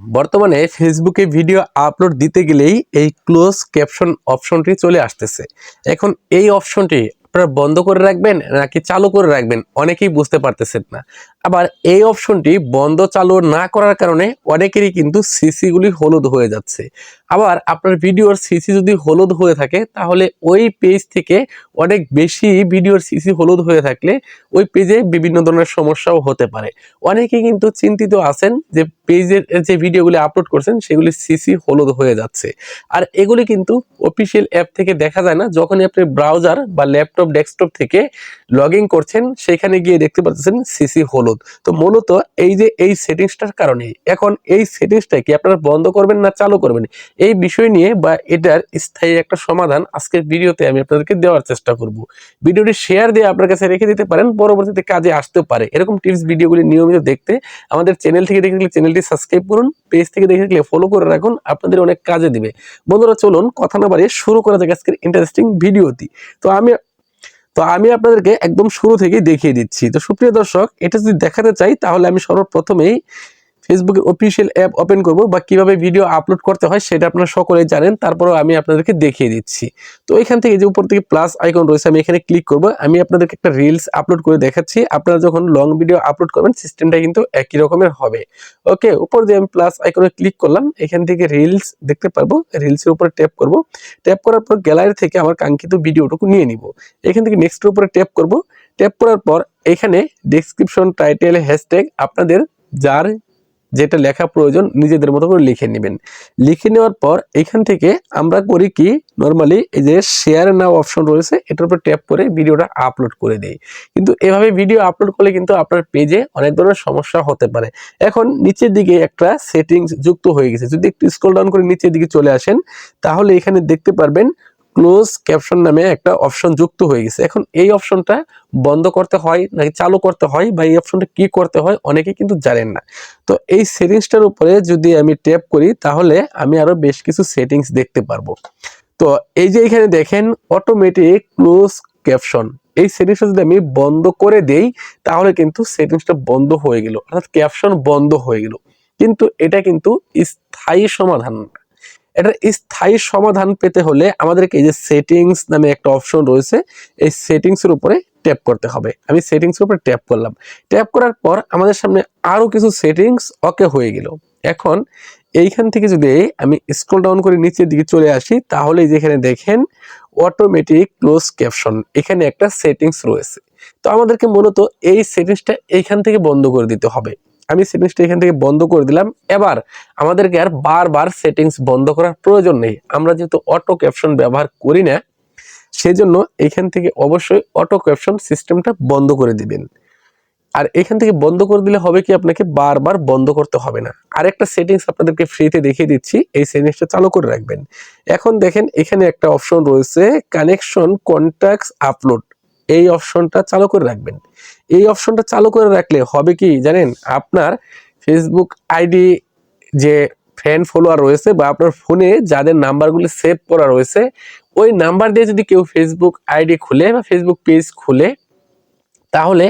বর্তমানে ফেসবুকে video upload দিতে গেলেই এই ক্লোজ ক্যাপশন অপশনটি চলে আসতেছে। এখন এই অপশনটি আপনারা বন্ধ করে রাখবেন নাকি চালু করে রাখবেন অনেকেই বুঝতে পারতেছেন না। আবার এই অপশনটি বন্ধ চালু না করার কারণে অনেকেরই কিন্তু সিসিগুলি হলুদ হয়ে যাচ্ছে। আবার আপনার ভিডিওর সিসি যদি হলুদ হয়ে থাকে, তাহলে ওই পেজ থেকে অনেক বেশি ভিডিওর সিসি হলুদ হয়ে থাকলে ওই পেজে বিভিন্ন ধরনের সমস্যাও হতে পারে। অনেকে কিন্তু চিন্তিত আছেন যে পেজের যে ভিডিওগুলি আপলোড করছেন সেগুলি সিসি হলুদ হয়ে যাচ্ছে। আর এগুলি কিন্তু অফিসিয়াল অ্যাপ থেকে দেখা যায় না, যখনই আপনি ব্রাউজার বা ল্যাপটপ ডেস্কটপ থেকে লগ ইন করছেন সেখানে গিয়ে দেখতে পাচ্ছেন সিসি হলুদ। তো মূলত এই যে এই সেটিংসটার কারণে এখন এই সেটিংসটা কি আপনারা বন্ধ করবেন না চালু করবেন? এই বিষয় নিয়ে বা এটার স্থায়ী একটা সমাধান আজকের ভিডিওতে আমি আপনাদেরকে দেওয়ার চেষ্টা করব। ভিডিওটি শেয়ার দিয়ে আপনার কাছে রেখে দিতে পারেন, পরবর্তীতে কাজে আসতে পারে। এরকম টিপস ভিডিওগুলি নিয়মিত দেখতে আমাদের চ্যানেল থেকে দেখে গেলে চ্যানেলটি সাবস্ক্রাইব করুন পেজ থেকে দেখে গেলে ফলো করে রাখুন, আপনাদের অনেক কাজে দিবে। বন্ধুরা, চলুন, কথা না বাড়িয়ে শুরু করা যাক আজকের ইন্টারেস্টিং ভিডিওটি। তো আমি তো আমি আপনাদেরকে একদম শুরু থেকে দেখিয়ে দিচ্ছি। তো সুপ্রিয় দর্শক, এটা যদি দেখাতে চাই, তাহলে আমি সর্বপ্রথমেই ফেসবুকের অফিসিয়াল অ্যাপ ওপেন করব বা কীভাবে ভিডিও আপলোড করতে হয় সেটা আপনারা সকলেই জানেন। তারপরেও আমি আপনাদেরকে দেখিয়ে দিচ্ছি। তো এখান থেকে যে উপর থেকে প্লাস আইকন রয়েছে, আমি এখানে ক্লিক করব। আমি আপনাদেরকে একটা রিলস আপলোড করে দেখাচ্ছি। আপনারা যখন লং ভিডিও আপলোড করবেন সিস্টেমটা কিন্তু একই রকমের হবে। ওকে উপর দিয়ে আমি প্লাস আইকনে ক্লিক করলাম। এখান থেকে রিলস দেখতে পারব। রিলসের উপরে ট্যাপ করব। ট্যাপ করার পর গ্যালারি থেকে আমার কাঙ্ক্ষিত ভিডিওটুকু নিয়ে নিব। এখান থেকে নেক্সটের উপরে ট্যাপ করব। ট্যাপ করার পর এখানে ডেসক্রিপশন টাইটেল হ্যাশট্যাগ আপনাদের যার যেটা লেখা প্রয়োজন নিজেদের মতো করে লিখে নেবেন। লিখে নেওয়ার পর এখান থেকে আমরা করি কি নর্মালি এই যে শেয়ার নাও অপশন রয়েছে, এটার উপর ট্যাপ করে ভিডিওটা আপলোড করে দেই। কিন্তু এভাবে ভিডিও আপলোড করলে কিন্তু আপনার পেজে অনেক ধরনের সমস্যা হতে পারে। এখন নিচের দিকে একটা সেটিংস যুক্ত হয়ে গেছে। যদি একটু স্ক্রল ডাউন করে নিচের দিকে চলে আসেন, তাহলে এখানে দেখতে পারবেন ক্লোজ ক্যাপশন নামে একটা অপশন যুক্ত হয়ে গেছে। এখন এই অপশনটা বন্ধ করতে হয়, নাকি চালু করতে হয়, বা এই অপশনটা কি করতে হয়, অনেকে কিন্তু জানেন না। তো এই সেটিংসটার উপরে যদি আমি ট্যাপ করি, তাহলে আমি আরও বেশ কিছু সেটিংস দেখতে পারব। তো এই যে এখানে দেখেন অটোমেটিক ক্লোজ ক্যাপশন এই সেটিংসটা যদি আমি বন্ধ করে দেই, তাহলে কিন্তু সেটিংসটা বন্ধ হয়ে গেল। অর্থাৎ ক্যাপশন বন্ধ হয়ে গেল। কিন্তু এটা কিন্তু স্থায়ী সমাধান এটার স্থায়ী সমাধান পেতে হলে আমাদেরকে এই যে সেটিংস নামে একটা অপশন রয়েছে, এই সেটিংস এর উপরে ট্যাপ করতে হবে। আমি সেটিংস এর উপরে ট্যাপ করলাম। ট্যাপ করার পর আমাদের সামনে আরও কিছু সেটিংস ওকে হয়ে গেল। এখন এইখান থেকে যদি আমি স্ক্রল ডাউন করে নিচের দিকে চলে আসি, তাহলে যেখানে দেখেন অটোমেটিক ক্লোজ ক্যাপশন এখানে একটা সেটিংস রয়েছে। তো আমাদেরকে মূলত এই সেটিংসটা এইখান থেকে বন্ধ করে দিতে হবে। আমি সেটিংসটা এখান থেকে বন্ধ করে দিলাম। এবার আমাদেরকে আর বারবার সেটিংস বন্ধ করার প্রয়োজন নেই। আমরা যেহেতু অটো ক্যাপশন ব্যবহার করি না, সেজন্য এখান থেকে অবশ্যই অটো ক্যাপশন সিস্টেমটা বন্ধ করে দিবেন। আর এখান থেকে বন্ধ করে দিলে হবে কি, আপনাকে বারবার বন্ধ করতে হবে না। আরেকটা সেটিংস আপনাদেরকে ফ্রিতে দেখিয়ে দিচ্ছি। এই সেটিংসটা চালু করে রাখবেন। এখন দেখেন এখানে একটা অপশন রয়েছে কানেকশন কন্ট্যাক্টস আপলোড এই অপশনটা চালু করে রাখবেন। এই অপশনটা চালু করে রাখলে হবে কি জানেন? আপনার ফেসবুক আইডি যে ফ্রেন্ড ফলোয়ার রয়েছে বা আপনার ফোনে যাদের নাম্বারগুলি সেভ করা রয়েছে, ওই নাম্বার দিয়ে যদি কেউ ফেসবুক আইডি খুলে বা ফেসবুক পেজ খুলে, তাহলে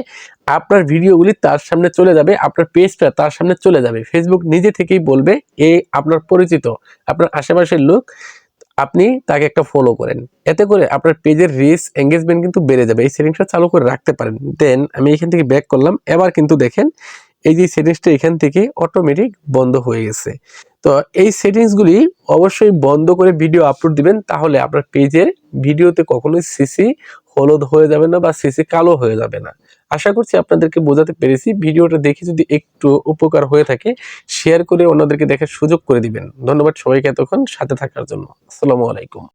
আপনার ভিডিওগুলি তার সামনে চলে যাবে, আপনার পেজটা তার সামনে চলে যাবে। ফেসবুক নিজে থেকেই বলবে এই আপনার পরিচিত, আপনার আশেপাশের লোক আপনি তাকে একটা ফলো করেন। এতে করে আপনার পেজের রিচ এঙ্গেজমেন্ট কিন্তু বেড়ে যাবে। এই সেটিংসটা চালু করে রাখতে পারেন। দেন আমি এখান থেকে ব্যাক করলাম। এবার কিন্তু দেখেন, এই যে সেটিংসটা এখান থেকে অটোমেটিক বন্ধ হয়ে গেছে। তো এই সেটিংসগুলি অবশ্যই বন্ধ করে ভিডিও আপলোড দিবেন, তাহলে আপনার পেজের ভিডিওতে কখনোই সিসি হলুদ হয়ে যাবে না বা সিসি কালো হয়ে যাবে না। আশা করছি আপনাদেরকে বোঝাতে পেরেছি। ভিডিওটা দেখে যদি একটু উপকার হয়ে থাকে শেয়ার করে অন্যদেরকে দেখার সুযোগ করে দিবেন। ধন্যবাদ সবাইকে এতক্ষণ সাথে থাকার জন্য। আসসালামু আলাইকুম।